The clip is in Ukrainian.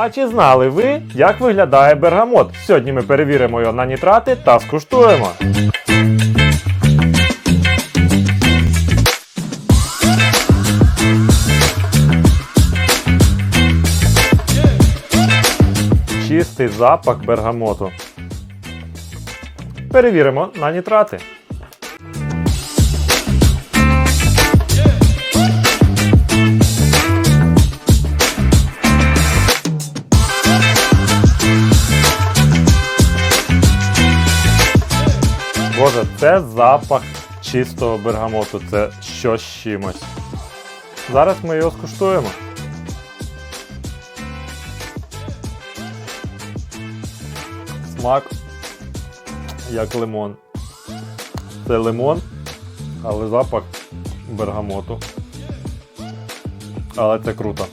А чи знали ви, як виглядає бергамот? Сьогодні ми перевіримо його на нітрати та скуштуємо. Чистий запах бергамоту. Перевіримо на нітрати. Боже, це запах чистого бергамоту. Це щось чимось. Зараз ми його скуштуємо. Смак як лимон. Це лимон, але запах бергамоту. Але це круто.